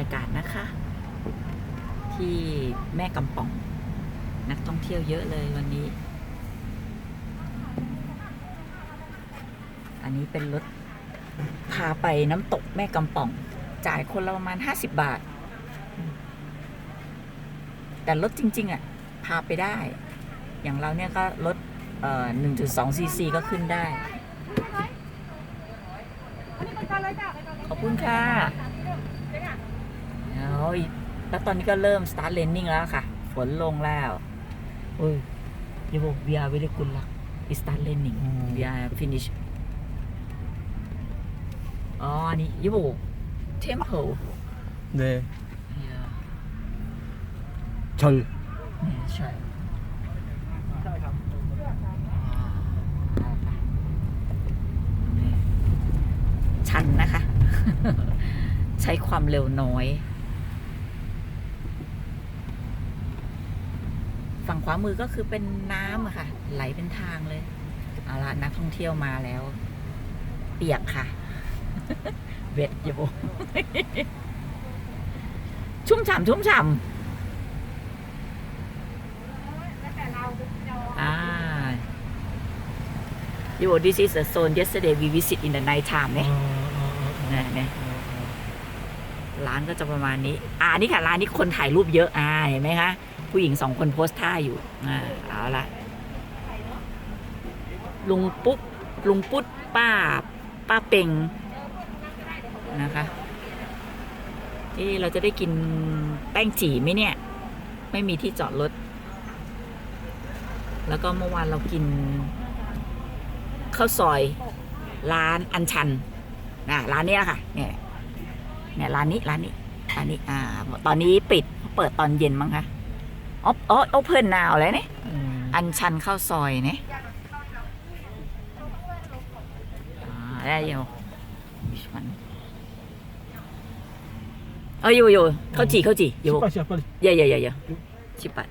ยากาศนะคะ ที่แม่กำปอง นักท่องเที่ยวเยอะเลยวันนี้ อันนี้เป็นรถพาไปน้ำตกแม่กำปอง จ่ายคนละประมาณ 50 บาท แต่รถจริง ๆ อะ พาไปได้ อย่างเราเนี่ยก็รถเอ่อ1.2ซีซีก็ขึ้นได้ ขอบคุณค่ะ แล้วตอนนี้ก็เริ่ม start raining แล้วค่ะ ฝนลงแล้วโอ้ยอย่าบอก we are very good luck it start raining อืม we are finish อ๋ออันนี้อย่าบอก temple 네. yeah 절. เนี่ยใช่ชันนะคะ ใช้ความเร็วน้อย ฝั่งขวามือก็คือเป็นน้ำอะค่ะ ไหลเป็นทางเลย เอาละนักท่องเที่ยวมาแล้ว เปียกค่ะ เวทอยู่ชุ่มฉ่ำชุ่มฉ่ำ Ah. Yo, this is a zone yesterday we visit in the night time เนี่ยนะเนี่ย ร้านก็จะประมาณนี้ อ่านี่ค่ะร้านนี้คนถ่ายรูปเยอะอ่าเห็นไหมคะผู้หญิงสองคนโพสท่าอยู่อ่าเอาละลุงปุ๊บลุงปุ๊ดป้าป้าเป่งนะคะที่เราจะได้กินแป้งจี่ไหมเนี่ย ไม่มีที่จอดรถ แล้วก็เมื่อวานเรากินข้าวซอยร้านอันชันนะร้านนี้แหละค่ะเนี่ย เนี่ยร้านนี้ร้านนี้ร้านนี้อ่า ตอนนี้ปิดเปิดตอนเย็นมั้งคะอ๋ออ๋อโอเพิ่นนาวเลยเนี่ยอันชันข้าวซอยเนี่ยได้อยู่อ๋อยู่ข้าวจีข้าว、よよ、カチカチ、よ。しっぱしやっぱり。いやいやいやいや。しっぱด。